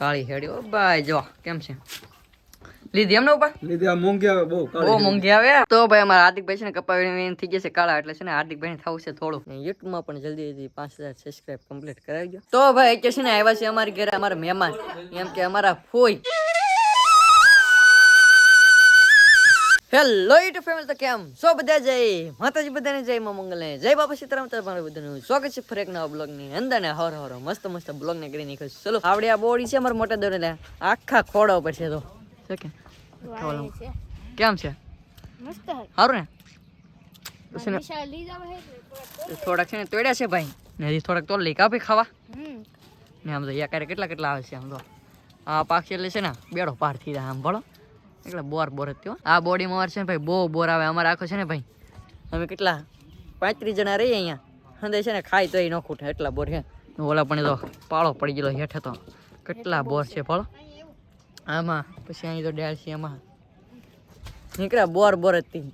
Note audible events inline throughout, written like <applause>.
કાળી હેડી. ઓ ભાઈ જો કેમ છે? લીધી એમને ઉપર? લીધી આ મોંઘી આવે બહુ બહુ મોંઘી આવે. તો ભાઈ અમારા હાર્દિકભાઈ છે ને કપાવી થઈ જશે કાળા એટલે છે ને હાર્દિકભાઈ ને થવું છે થોડું. યુટ્યુબમાં પણ જલ્દી જલ્દી પાંચ હજાર સબસ્ક્રાઈબ કમ્પ્લીટ કરાવી દો તો ભાઈ કે છે ને આવ્યા છે અમારી ઘરે અમારા મહેમાન. એમ કે અમારા ફોઈ. હેલો યુટ્યુબ ફેમિલી તો કેમ? સો બધા જય? માતાજી બધાને જય માં મંગલને જય બાપા સીતારામ તો મારું બધાનું સ્વાગત છે ફરી એક નવા બ્લોગની અંદર ને હર હર મસ્ત મસ્ત બ્લોગ ને કરી નાખ્યો ચલો આવડે આ બોડી છે અમારા મોટા દોરે આખા ખોડા ઉપર છે તો. કે? કેમ છે? મસ્ત સારું ને? થોડાક છે ને તોડ્યા છે ભાઈ. ને હજી થોડાક તો લઈ કાપી ખાવા. ને આમ તો યાકારે કેટલા કેટલા આવે છે આમ તો. આ પાક છે એટલે છે ને બેડો પાર થઈ જાય આમ ભણો એટલે બોર બોર થયો આ બોડીમાં અમારે છે ને ભાઈ બહુ બોર આવે અમારે આખો છે ને ભાઈ? અમે કેટલા? પાંત્રીસ જણા રહીએ અહીંયા. હંદે છે ને ખાઈ એ ન ખૂટે એટલા બોર છે. ઓલા પણ તો પાળો પડી ગયેલો હેઠે તો. કેટલા બોર છે ફળો આમાં પછી અહીં તો ડેલ છે એમાં. નીકળ્યા બોર બોર હતી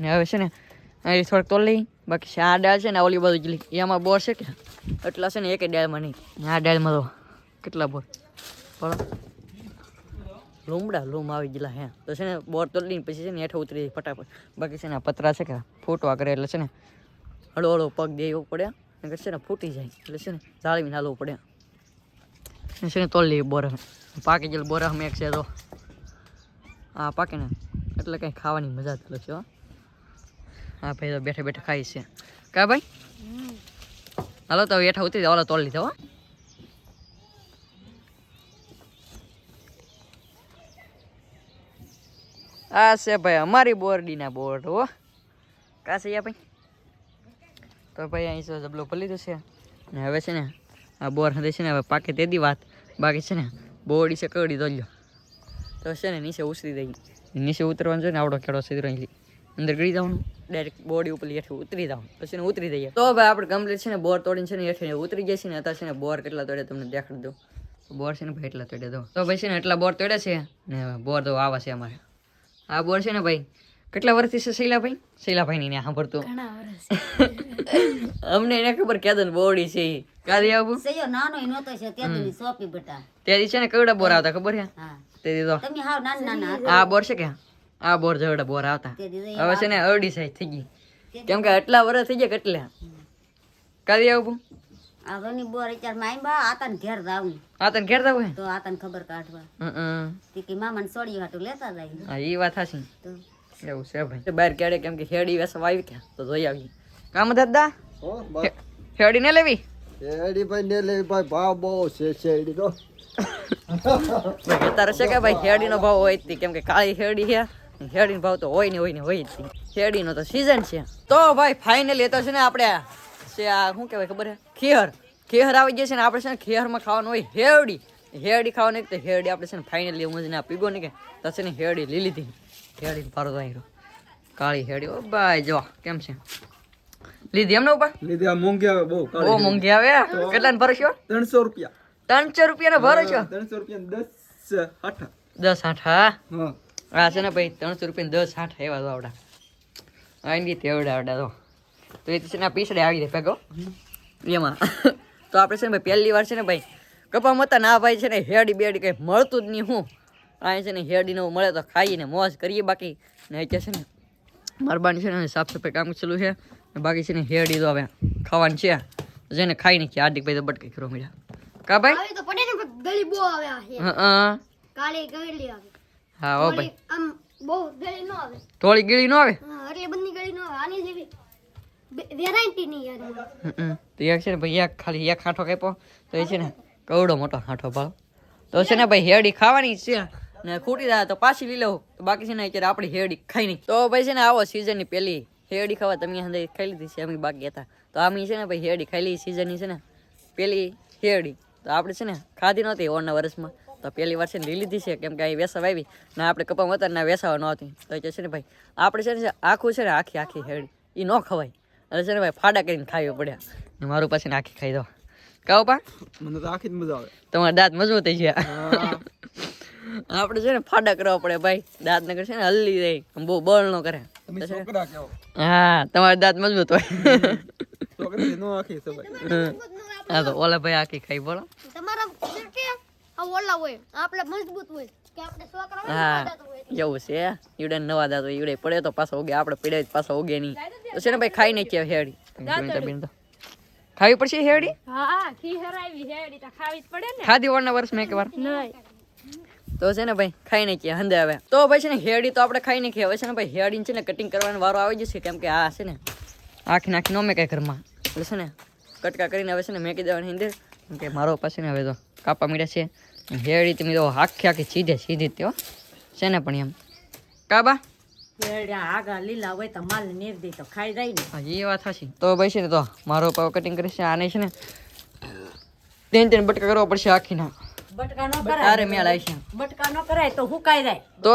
ને હવે છે ને અહીં થોડોક તો લઈ. બાકી આ ડાળ છે ને ઓલી બાજુ જલી એમાં બોર છે કે? એટલા છે ને એક ડાળમાં નહીં. આ ડાળમાં તો કેટલા બોર? ફળો લૂમડા લૂમ આવી ગયેલા હે. તો છે ને બોર તોડીને પછી છે ને હેઠે ઉતરી જાય ફટાફટ. બાકી છે ને પતરા છે કે ફૂટવા કરે એટલે છે ને હળો હળો પગ દેવો પડે. નકર છે ને ફૂટી જાય. એટલે છે ને જાળવીને હાલવું પડે. છે ને તોલી બોર પાકી ગયેલ બોર એક છે તો. આ પાકે ને એટલે કંઈ ખાવાની મજા જ અલગ છે હો. હા ભાઈ તો બેઠા બેઠા ખાઈ છે. કા ભાઈ? હાલો તો હેઠા ઉતરી જાવ તોલ લીધા હો. આ છે ભાઈ અમારી બોરડીના બોર્ડ હો કા છે યા ભાઈ તો ભાઈ અહીં છે જબલો પલી તો છે ને હવે છે ને આ બોર હતી છે ને હવે પાકે તેદી વાત બાકી છે ને બોરડી છે કવડી દો લ્યો તો છે ને નીચે ઉતરી દઈ નીચે ઉતરવાનું છે ને આવડો ખેડો સીધો અહીંથી અંદર ગળી જવાનું ડાયરેક્ટ બોડી ઉપર હેઠે ઉતરી જાઉં પછી ને ઉતરી દઈએ તો ભાઈ આપણે કમ્પ્લીટ છે ને બોર તોડીને છે ને હેઠે ઉતરી જાય છે ને અત્યારે છે ને બોર કેટલા તોડે તમને દેખાડી દઉં બોર છે ને ભાઈ એટલા તોડે દો તો ભાઈ છે ને એટલા બોર તોડે છે ને બોર તો આવા છે અમારે આ બોર છે ને ભાઈ? કેટલા વર્ષથી છે શૈલાભાઈ? શૈલાભાઈ ની સાંભળતું. <laughs> અમને એને ખબર ક્યાં બોડી છે. કાદી આવું? સયો નાનો ય નહોતો છે ત્યાંથી સોપી બટા. ત્યાંથી છે ને કવડા બોર આવતા ખબર છે? હા. દીધો. તમે હાવ નાના નાના આ બોર છે કે? આ બોર જવડા બોર આવતા. હવે છે ને અરડી સાઈઝ થઈ ગઈ. કેમ કે આટલા વર્ષ થઈ ગયા કેટલા? કાદી આવું? આ બોર બોર માઈ બા આતાને ઘેર જાવું આ ઘેર જવું તો આતાને ખબર કાઢવા. હે હમ તે કે મામાને સોડિયું હાટું લેતા જાય. હા ઈ વાત તો એવું છે ભાઈ. બહાર કેડે કેમ કે હેડી વેસવા આવી કે તો જોઈ આવી કામ દાદા? હો બસ. હેડી ને લેવી? હેડી ભાઈ ને લેવી ભાઈ ભાવ બહુ છે શેરડી તો તારે છે કે ભાઈ હેડીનો ભાવ હોય જ તી, કેમ કે કાળી હેડી છે હેડીનો ભાવ તો હોય ને હોય ને હોય જ. હેડીનો તો સીઝન છે. તો ભાઈ ફાઇનલી તો છે ને આપણે છે આ શું કહેવાય ખબર છે? ખેહર ખેહર આવી જાય છે ને આપણે છે ને ખેહરમાં ખાવાનું હોય હેરડી. હેરડી ખાવાની તો હેરડી આપણે છે ને ફાઇનલી હું ના પીગો ને કે તો છે ને હેરડી લઈ લીધી. હેરડી તો અહીં કાળી હેરડી. ઓ ભાઈ જો કેમ છે? લીધી એમને ઉપર? લીધી આ મોંઘી આવે બહુ બહુ મોંઘી આવે કેટલા ને ભરશો ત્રણસો રૂપિયા. ત્રણસો રૂપિયા ને ભરો છો? ત્રણસો રૂપિયા દસ આઠ દસ આઠ હા? છે ને ભાઈ ત્રણસો રૂપિયા દસ આઠ એવા તો આવડા. આઈ તેવડા આવડા તો. તો એ છે ને પીસડે આવી જાય પેગો એમાં. તો આપણે છે ને ભાઈ પહેલી વાર છે ને ભાઈ કપા મતા ના ભાઈ છે ને હેડી બેડી કંઈ મળતું જ નહીં હું. અહીં છે ને હેડીને નવું મળે તો ખાઈને મોજ કરીએ બાકી. ને અત્યારે છે ને મરબાની છે ને સાફ સફાઈ કામ ચાલુ છે. ને બાકી છે ને હેડી તો હવે ખાવાની છે. જેને ખાઈ નાખી હાર્દિક ભાઈ તો બટકી ખરો મળ્યા. કા ભાઈ? તો પડે ને ગળી બહુ આવે હા ઓ કાળી ગળી આવે. હા હો ભાઈ. આમ બહુ ગળી ન આવે. થોડી ગળી ન આવે? હા એટલે બંને ગળી ન આવે. આની જેવી વેરાયટી યાર તો એક છે ને ભાઈ એક ખાલી એક હાંઠો કાપ્યો તો એ છે ને કવડો મોટો હાંઠો ભાવ તો છે ને ભાઈ હેડી ખાવાની છે ને ખૂટી તો પાછી લઈ લઉં બાકી છે ને અત્યારે આપણી હેડી ખાઈ તો ભાઈ છે ને આવો સિઝનની પેલી હેડી ખાવા તમે અંદર છે અમે બાકી હતા તો આમી છે ને ભાઈ હેડી ખાઈ સિઝનની છે ને પેલી હેડી તો આપણે છે ને ખાધી નહોતી ઓરના વર્ષમાં તો પહેલી વાર છે ને લઈ લીધી છે કેમ કે અહીં વેસાવ આવી ને આપણે કપા મતર ના વેસાવા નહોતી તો એ છે ને ભાઈ આપણે છે ને આખું છે ને આખી આખી હેડી એ ન ખવાય એટલે છે ને ભાઈ ફાડા કરીને ખાવી પડ્યા. મારું પાછી આખી ખાઈ દો. કહો પા. મને તો આખી જ મજા આવે. તમારા દાંત મજબૂત થઈ ગયા. આપણે છે ને ફાડા કરવા પડે ભાઈ. દાંત નગર છે ને હલ્લી રહી બહુ બળ ન કરે. તમે હા તમારા દાંત મજબૂત હોય. હા. તો ઓલા ભાઈ આખી ખાઈ બોલો. તમારા ઓલા હોય. આપણે મજબૂત હોય. હા. એવું છે ઈવડે નવા દાંતો ઈવડે પડે તો પાછો ઉગે આપણે પડે પાછો ઉગે નહીં. તો છે ને ભાઈ ખાઈ નાખીએ હેડી. તો ખાવી પડશે હેડી? હા હેડી તો ખાવી જ પડે ને. ખાધી વારના વર્ષ મેં એક નહીં. તો છે ને ભાઈ ખાઈ નાખીએ હંદે હવે. તો ભાઈ છે ને હેડી તો આપણે ખાઈ નાખીએ. હવે છે ને ભાઈ હેડી છે ને કટિંગ કરવાનો વારો આવી જશે કેમ કે આ છે ને આખી નાખી નો મેં કાંઈ ઘરમાં. એટલે છે ને કટકા કરીને હવે છે ને મેકી દેવાની અંદર. કેમ કે મારો પાસે ને હવે તો કાપા મીડ્યા છે. હેડી તમે તો આખી આખી સીધે સીધી તેઓ છે ને પણ એમ? કાબા? વેડ્યા લીલા હોય તો માલ નીર દે તો ખાઈ જાય ને. હા એ વાત હશે તો ભાઈ છે ને તો મારો પાવ કટિંગ કરીશ છે આને છે ને ત્રણ ત્રણ બટકા કરવા પડશે આખી ના બટકા નો કરાય. બટકા નો કરાય તો હુકાઈ જાય. તો?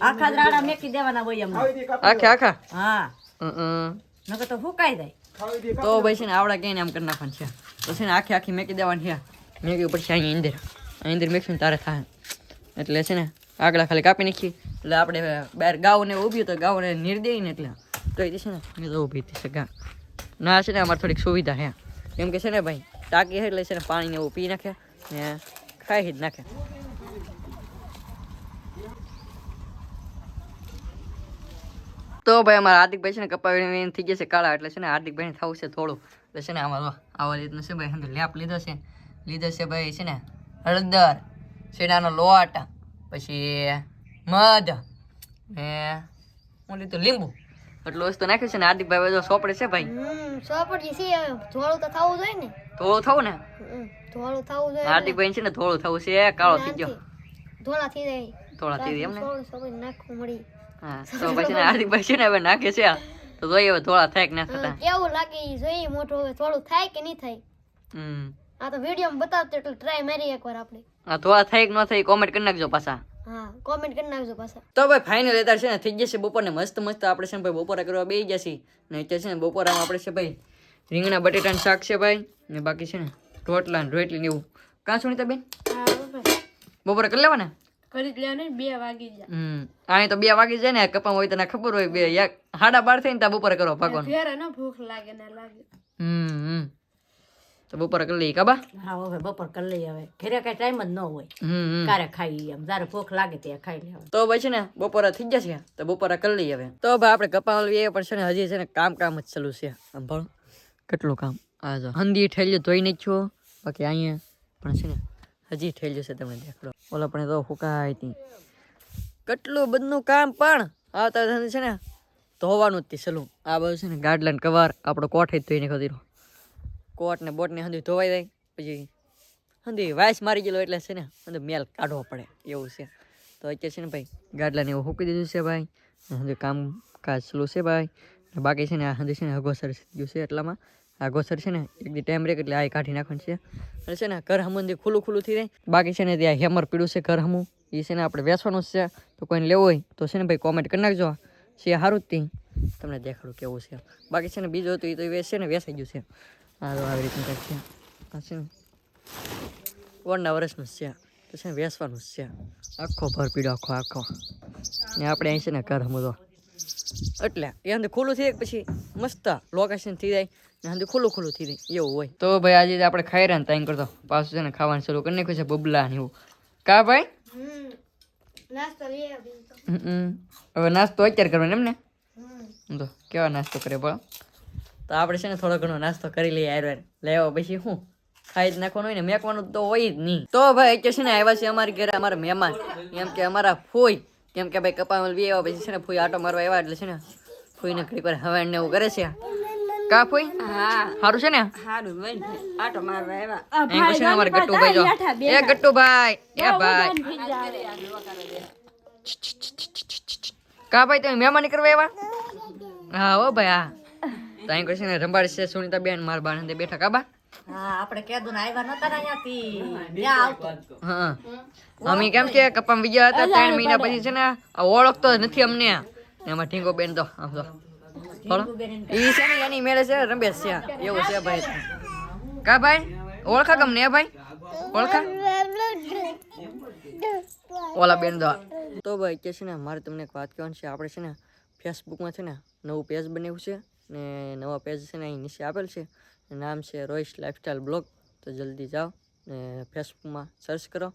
આખા રાડા મેકી દેવાના હોય એમ. આખા આખા હા. નકર તો હુકાઈ જાય. તો ભાઈ છે ને આવડા કઈ આમ કરી નાખવાનું છે. તો છે ને આખી આખી મેકી દેવાની છે. મેકી પડશે અહીંયા અંદર અહીં અંદર મેકશું તારે થાય એટલે છે ને આગળ ખાલી કાપી નાખી એટલે આપણે બહાર ગાઉને ઊભી તો ગાઉને નીર દઈએ ને એટલે. તો એ છે ને મેં તો ઊભી થઈ શકે ના છે ને, અમારે થોડીક સુવિધા હે. કેમ કે છે ને ભાઈ, ટાંકી એટલે છે ને પાણીને એવું પી નાખે ને ખાઈ જ નાખે. તો ભાઈ અમારા હાર્દિકભાઈ છે ને કપાવી થઈ જશે કાળા, એટલે છે ને હાર્દિકભાઈ થવું છે થોડું. એટલે છે ને અમારો આવા રીતનું છે ભાઈ લેપ લીધો છે. લીધો છે ભાઈ, છે ને હળદર શેડાનો લોટ પછી મધ ને હું લીધું લીંબુ. એટલું વસ્તુ નાખ્યું છે ને હાર્દિકભાઈ બધો સોપડે છે ભાઈ. સોપડી છે ધોળું તો થવું જોઈએ ને. થોડું થવું ને? થોડું ધોળું થવું જોઈએ. હાર્દિકભાઈ છે ને થોડું થવું છે કાળો થઈ ગયો. ધોળા થઈ જાય. થોડા થઈ જાય એમ ને? થોડું નાખવું મળી. હા તો પછી હાર્દિકભાઈ છે ને હવે નાખે છે. તો જોઈએ હવે થોડા થાય કે ના થતા. કેવું લાગે જોઈએ મોટું હવે થોડું થાય કે નહીં થાય? હમ. આ તો વીડિયો બતાવતો એટલે ટ્રાય મારી એકવાર આપણે. હા થોડા થાય કે ન થાય કોમેન્ટ કરી નાખજો પાછા. હા કોમેન્ટ કરી નાખજો પાછા. તો ભાઈ ફાઇનલ અત્યારે છે ને થઈ જશે બપોરને મસ્ત મસ્ત આપણે છે ને ભાઈ બપોરે કરવા બેસી જશે. ને અત્યારે છે ને બપોરામાં આપણે છે ભાઈ રીંગણા બટેટાનું શાક છે ભાઈ ને બાકી છે ને રોટલા ને રોટલી ને એવું. કાં સુનીતા બેન? બપોરે કરી લેવાના? કરી જ લેવાનું ને, બે વાગી જાય હમ. આની તો બે વાગી જાય ને કપામાં હોય તને ખબર હોય બે એક સાડા બાર થઈને ત્યાં બપોરે કરો ભાગો ભૂખ લાગે ને લાગે. હમ હમ. તો બપોર કરી લઈએ કાબા હા હવે બપોર કરી લઈએ હવે. ઘરે કઈ ટાઈમ જ ન હોય. ક્યારે ખાઈ એમ જ્યારે ભૂખ લાગે ત્યારે ખાઈ લેવાનું. તો ભાઈ છે ને બપોરે થઈ જશે. તો બપોરે કરી લઈએ હવે. તો ભાઈ આપણે કપાવલ એ પણ છે ને હજી છે ને કામ કામ જ ચાલુ છે. આમ કેટલું કામ? આ જો. હંદી ઠેલ્યું ધોઈ નાખ્યો. બાકી અહીંયા પણ છે ને હજી ઠેલ્યું છે તમે દેખડો. ઓલા પણ તો ફૂકાય હતી કેટલું બધું કામ પણ આવતા ધંધે છે ને ધોવાનું જ તે સલું આ બધું છે ને ગાડલાન કવાર આપણો કોઠે જ ધોઈને ખોદીરો કોટ ને બોટ ને હંધી ધોવાઈ જાય પછી હંધી વાયસ મારી ગયેલો એટલે છે ને હંધી મેલ કાઢવો પડે એવું છે તો અત્યારે છે ને ભાઈ ગાડલાને એવું હૂકી દીધું છે ભાઈ હંધે કામ કાજ ચાલુ છે ભાઈ બાકી છે ને આ હંધે છે ને અગોસર ગયું છે એટલામાં આ ગોસર છે ને એક દી ટાઈમ રેક એટલે આ કાઢી નાખવાનું છે અને છે ને ઘર હમુંથી ખુલ્લું ખુલ્લું થઈ જાય બાકી છે ને ત્યાં હેમર પીડું છે ઘર હમું એ છે ને આપણે વેચવાનું છે તો કોઈને લેવું હોય તો છે ને ભાઈ કોમેન્ટ કરી નાખજો છે સારું જ તે તમને દેખાડું કેવું છે બાકી છે ને બીજું હતું એ તો એ છે ને વેસાઈ ગયું છે તો આવી રીતનું કંઈક છે. આ છે વરના વર્ષનું જ છે. પછી વેસવાનું છે. આખો ભરપીડો આખો આખો. ને આપણે અહીં છે ને ઘર હમું તો. એટલે એ અંદર ખુલ્લું થઈ જાય પછી મસ્ત લોકેશન થઈ જાય ને અંદર ખુલ્લું ખુલ્લું થઈ જાય એવું હોય. તો ભાઈ આજે આપણે ખાઈ રહ્યા ને ત્યાં કરતો. પાછું છે ને ખાવાનું શરૂ કરી નાખ્યું છે બબલા ને એવું. કા ભાઈ? હમ નાસ્તો લઈ આવી તો. હમ. હવે નાસ્તો અત્યારે કરવાનો એમ ને? હમ. તો કેવા નાસ્તો કરે બોલો? તો આપણે છે ને થોડો ઘણો નાસ્તો કરી લઈએ આયરવેર લેવા પછી શું? ખાઈ જ નાખવાનું હોય ને મેકવાનું તો હોય જ નહીં. તો ભાઈ કે છે ને આવ્યા છે અમારી ઘરે અમારા મહેમાન. એમ કે અમારા ફોઈ. કેમ કે ભાઈ કપા બી આવ્યા પછી છે ને ફોઈ આટો મારવા આવ્યા એટલે છે ને ફોઈને ઘડીક પર હવે ને એવું કરે છે. કા ફોઈ? હા. સારું છે ને? સારું હોય આટો મારવા આવ્યા. અહીં પછી ને અમારે ગટ્ટુભાઈ જો. એ ગટ્ટુભાઈ એ ભાઈ. કા ભાઈ તમે મહેમાની કરવા આવ્યા? હા ઓ ભાઈ હા. તો અહીં પછી ને રંભાડશે સુનિતા સુનીતા બેન બાર ને બેઠા કાબા. હા આપણે કેદું આવ્યા નતા ને અહીંયાથી. આવતો. હા. અમે કેમ કે કપામ બીજા હતા ત્રણ મહિના પછી છે ને આ ઓળખતો નથી અમને. એમાં ઢીંગો બેન તો આમ તો. ઈ છે ને એની મેળે છે રમેશ છે. એવું છે ભાઈ. કા ભાઈ? ઓળખા ગમને ભાઈ? ઓળખા? ઓલા બેન તો. તો ભાઈ કે છે ને મારે તમને એક વાત કહેવાની છે. આપણે છે ને ફેસબુકમાં છે ને નવું પેજ બનાવ્યું છે. ને નવા પેજ છે ને અહીં નીચે આપેલ છે. નામ છે રોઈશ લાઇફસ્ટાઈલ બ્લોગ તો જલ્દી જાઓ ને ફેસબુકમાં સર્ચ કરો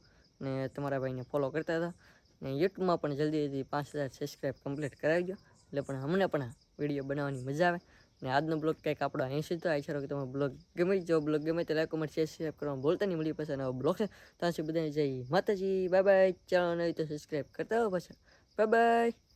ને તમારા ભાઈને ફોલો કરતા હતા. ને યુટ્યુબમાં પણ જલ્દી જલ્દી પાંચ હજાર સબસ્ક્રાઈબ કમ્પ્લીટ કરાવી દો. એટલે પણ અમને પણ વીડિયો બનાવવાની મજા આવે. ને આજનો બ્લોગ કંઈક આપણો અહીં સુધી તો આશા કે તમે બ્લોગ ગમે જો બ્લોગ ગમે તો લાઈક કમેન્ટ શેર સબસ્ક્રાઈબ કરવાનું ભૂલતા નહીં. મળી પાસે નવો બ્લોગ છે. ત્યાં સુધી બધાને જય માતાજી. બાય બાય ચેનલ નહીં તો સબસ્ક્રાઈબ કરતા હો પાછા. Bye bye